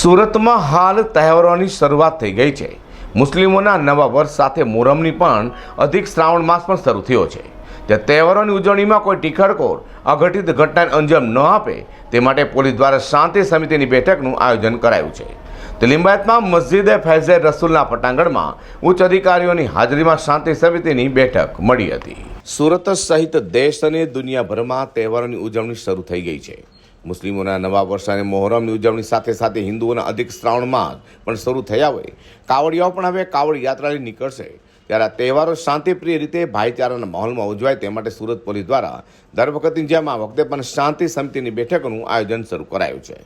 સુરતમાં હાલ તહેવારોની શરૂઆત થઈ ગઈ છે. મુસ્લિમોના નવા વર્ષ સાથે મોરમની પણ અધિક શ્રાવણ માસ પણ શરૂ થયો છે. તે તહેવારોની ઉજવણીમાં કોઈ ટીખડકોર અઘટિત ઘટનાને અંજામ ન આપે, તે માટે પોલીસ દ્વારા શાંતિ સમિતિની બેઠકનું આયોજન કરાયું છે. તે લિંબાયતમાં મસ્જિદે ફૈઝે રસુલના પટાંગણમાં ઉચ્ચ અધિકારીઓની હાજરીમાં શાંતિ સમિતિની બેઠક મળી હતી. સુરત સહિત દેશ અને દુનિયાભરમાં તહેવારોની ઉજવણી શરૂ થઈ ગઈ છે. મુસ્લિમોના નવા વર્ષ અને મોહરમની ઉજવણી સાથે સાથે હિન્દુઓના અધિક શ્રાવણ માસ પણ શરૂ થયા હોય. કાવડિયાઓ પણ હવે કાવડ યાત્રાની નીકળશે. ત્યારે આ તહેવારો શાંતિપ્રિય રીતે ભાઈચારાના માહોલમાં ઉજવાય તે માટે સુરત પોલીસ દ્વારા દર વખતની જેમ આ વખતે પણ શાંતિ સમિતિની બેઠકનું આયોજન શરૂ કરાયું છે.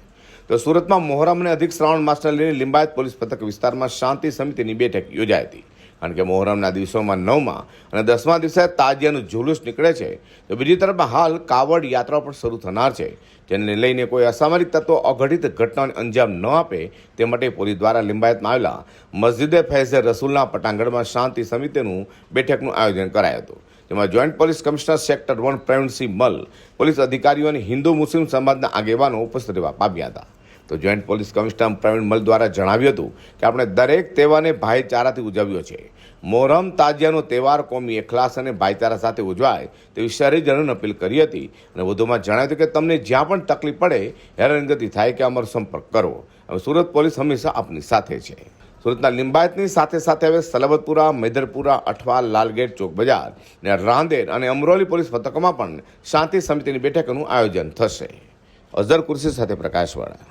તો સુરતમાં મોહરમ અને અધિક શ્રાવણ માસને લઈને લિંબાયત પોલીસ પથક વિસ્તારમાં શાંતિ સમિતિની બેઠક યોજાઈ હતી. કારણ કે મોહરમના દિવસોમાં નવમાં અને દસમા દિવસે તાજિયાનું જુલુસ નીકળે છે. તો બીજી તરફ હાલ કાવડ યાત્રા પણ શરૂ થનાર છે. જેને લઈને કોઈ અસામાજિક તત્વો અઘટિત ઘટનાને અંજામ ન આપે તે માટે પોલીસ દ્વારા લિંબાયતમાં આવેલા મસ્જિદે ફૈઝે રસુલના પટાંગણમાં શાંતિ સમિતિનું બેઠકનું આયોજન કરાયું હતું. જેમાં joint police commissioner sector one Pravinsinh Mal, police અધિકારીઓ અને હિન્દુ મુસ્લિમ સમાજના આગેવાનો ઉપસ્થિત રહેવા પામ્યા હતા. તો જોઈન્ટ પોલીસ કમિશનર પ્રવીણ મલ દ્વારા જણાવ્યું હતું કે આપણે દરેક તહેવારને ભાઈચારાથી ઉજવ્યો છે. મોહરમ તાજિયાનો તહેવાર કોમી એખલાસ અને ભાઈચારા સાથે ઉજવાય તેવી શહેરીજનોને અપીલ કરી હતી અને વધુમાં જણાવ્યું હતું કે તમને જ્યાં પણ તકલીફ પડે હેરાનગતિ થાય કે અમારો સંપર્ક કરો. હવે સુરત પોલીસ હંમેશા આપની સાથે છે. સુરતના લિંબાયતની સાથે સાથે હવે સલબતપુરા મેદરપુરા, અઠવા, લાલગેટ ચોક બજાર ને રાંદેર અને અમરોલી પોલીસ મથકોમાં પણ શાંતિ સમિતિની બેઠકનું આયોજન થશે. અઝર કુર્સી સાથે પ્રકાશવાળા